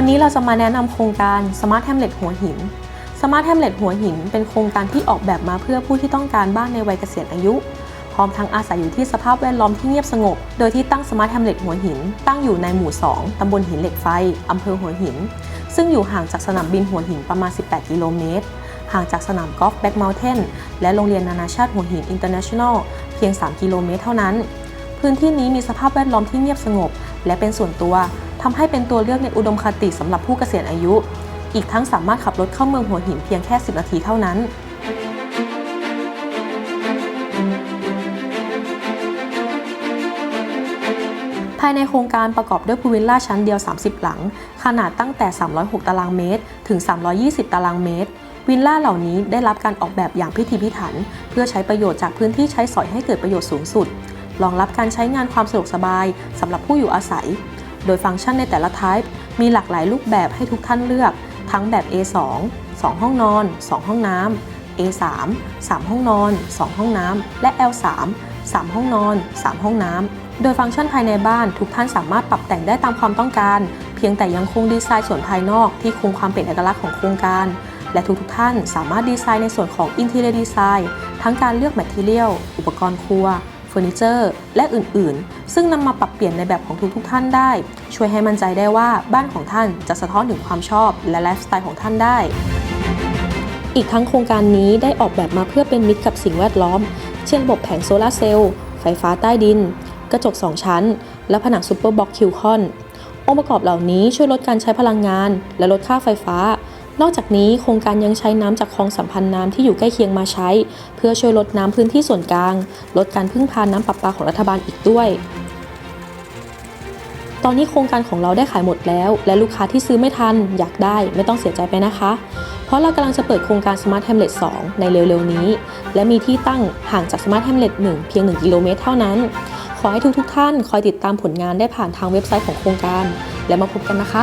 วันนี้เราจะมาแนะนำโครงการ Smart Hamlet หัวหิน Smart Hamlet หัวหิน เป็นโครงการที่ออกแบบมาเพื่อผู้ที่ต้องการบ้านในวัยเกษียณอายุ พร้อมทั้งอาศัยอยู่ที่สภาพแวดล้อมที่เงียบสงบ โดยที่ตั้ง Smart Hamlet หัวหิน ตั้งอยู่ในหมู่ 2 ตำบลหินเหล็กไฟ อำเภอหัวหิน ซึ่งอยู่ห่างจากสนามบินหัวหินประมาณ 18 กิโลเมตร ห่างจากสนามกอล์ฟแบ็กเมลเทนและโรงเรียนนานาชาติหัวหินอินเตอร์เนชั่นแนลเพียง 3 กิโลเมตรเท่านั้น พื้นที่นี้มีสภาพแวดล้อมที่เงียบสงบ และเป็นส่วนตัว ทำให้เป็นตัวเลือกในอุดมคติสำหรับผู้เกษียณอายุ อีกทั้งสามารถขับรถเข้าเมืองหัวหินเพียงแค่ 10 นาทีเท่านั้นภายในโครงการประกอบด้วยพูวิลล่าชั้นเดียว 30 หลัง ขนาดตั้งแต่ 306 ตารางเมตร ถึง 320 ตารางเมตร วิลล่าเหล่านี้ได้รับการออกแบบอย่างพิถีพิถัน เพื่อใช้ประโยชน์จากพื้นที่ใช้สอยให้เกิดประโยชน์สูงสุด รองรับการใช้งานความสะดวกสบายสำหรับผู้อยู่อาศัย โดยฟังก์ชันในแต่ละ type มีหลากหลายรูปแบบให้ทุกท่านเลือก ทั้งแบบ A2 2 ห้องนอน 2 ห้องน้ำ A3 3 ห้องนอน 2 ห้องน้ำ และ L3 3 ห้องนอน 3 ห้องน้ำ โดยฟังก์ชันภายในบ้านทุกท่านสามารถปรับแต่งได้ตามความต้องการ เพียงแต่ยังคงดีไซน์ส่วนภายนอกที่คงความเป็นเอกลักษณ์ของโครงการ และทุกๆท่านสามารถดีไซน์ในส่วนของ Interior Design ทั้งการเลือกแมทเทียลอุปกรณ์ครัว เฟอร์นิเจอร์ และอื่นๆ ซึ่งนำมาปรับเปลี่ยนในแบบของทุกๆท่านได้ ช่วยให้มั่นใจได้ว่าบ้านของท่านจะสะท้อนถึงความชอบและไลฟ์สไตล์ของท่านได้ อีกทั้งโครงการนี้ได้ออกแบบมาเพื่อเป็นมิตรกับสิ่งแวดล้อม เช่นระบบแผงโซลาร์เซลล์ ไฟฟ้าใต้ดิน กระจก 2 ชั้น และผนังซูเปอร์บ็อกคิวคอนองค์ประกอบเหล่านี้ช่วยลดการใช้พลังงาน และลดค่าไฟฟ้า นอกจากนี้โครงการยังใช้น้ำจากคลองสัมพันธ์น้ำที่อยู่ใกล้เคียงมาใช้ เพื่อช่วยลดน้ำพื้นที่ส่วนกลาง ลดการพึ่งพาน้ำประปาของรัฐบาลอีกด้วยตอนนี้โครงการของเราได้ขายหมดแล้ว และลูกค้าที่ซื้อไม่ทันอยากได้ไม่ต้องเสียใจไปนะคะ เพราะเรากำลังจะเปิดโครงการ Smart Hamlet 2 ในเร็วๆนี้ และมีที่ตั้งห่างจาก Smart Hamlet 1 เพียง 1 กิโลเมตรเท่านั้น ขอให้ทุกๆท่านคอยติดตามผลงานได้ผ่านทางเว็บไซต์ของโครงการ และมาพบกันนะคะ